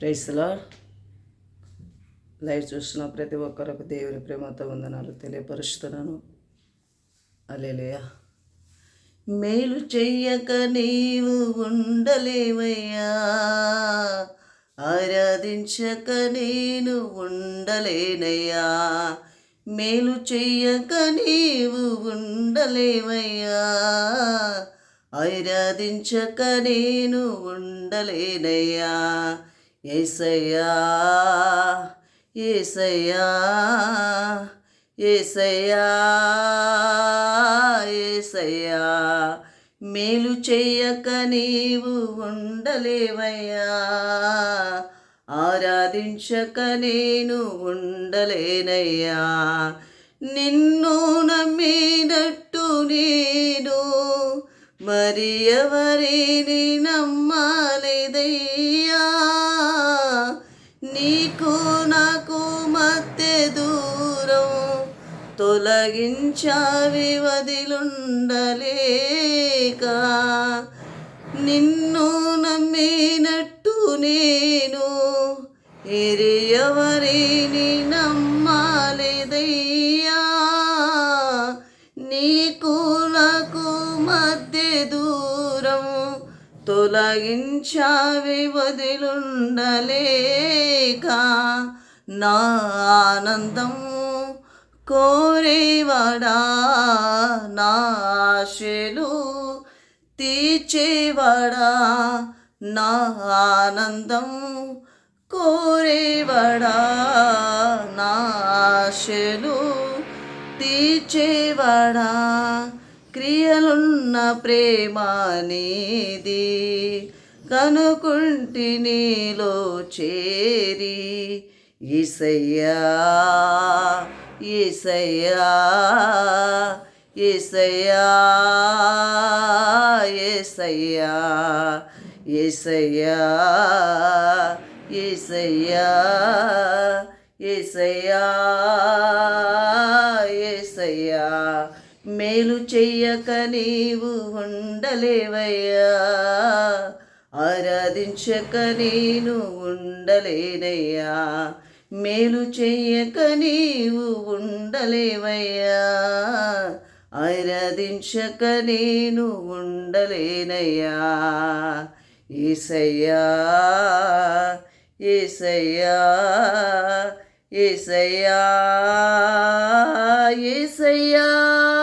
ప్రైస్లో లైవ్ చూసిన ప్రతి ఒక్కరికి దేవుని ప్రేమతో వందనాలు తెలియపరుస్తున్నాను. అలేలేయా మేలు చెయ్యక నీవు ఉండలేవయ్యా. ఆరాధించక నేను ఉండలేనయ్యా. మేలు చెయ్యక నీవు ఉండలేవయ్యా. ఆరాధించక నేను ఉండలేనయ్యా. ఏసయ్యా ఏసయ్యా ఏసయ్యా ఏసయ్యా మేలు చెయ్యక నీవు ఉండలేవయ్యా. ఆరాధించక నేను ఉండలేనయ్యా. నిన్ను నమ్మినట్టు నేను మరి ఎవరిని నమ్మాలేదయ్యా. నీకు నాకు మత్తె దూరం తొలగించావి వదిలుండలేక. నిన్ను నమ్మినట్టు నేను ఎరి ఎవరిని నమ్మాలేదయ్యా. నీకు తొలగించావి వదిలుండలేక నా ఆనందం కోరేవాడా? నా ఆశలు తీర్చేవాడా? నా ఆనందం కోరేవాడా? నా ఆశలు తీర్చేవాడా? క్రియలున్న ప్రేమ నీది. కనుకుంటి నీలో చేరి ఈసయ్యా ఈసయ్యా ఈసయ్యా ఏసయ్యా ఏసయ్యా ఏసయ్యా ఏసయ్యా ఏసయ్యా. మేలు చెయ్యక నీవు ఉండలేవయ్యా. ఆరాధించక నేను ఉండలేనయ్యా. మేలు చెయ్యక నీవు ఉండలేవయ్యా. ఆరాధించక నేను ఉండలేనయ్యా. ఏసయ్యా ఏసయ్యా ఏసయ్యా ఏసయ్యా.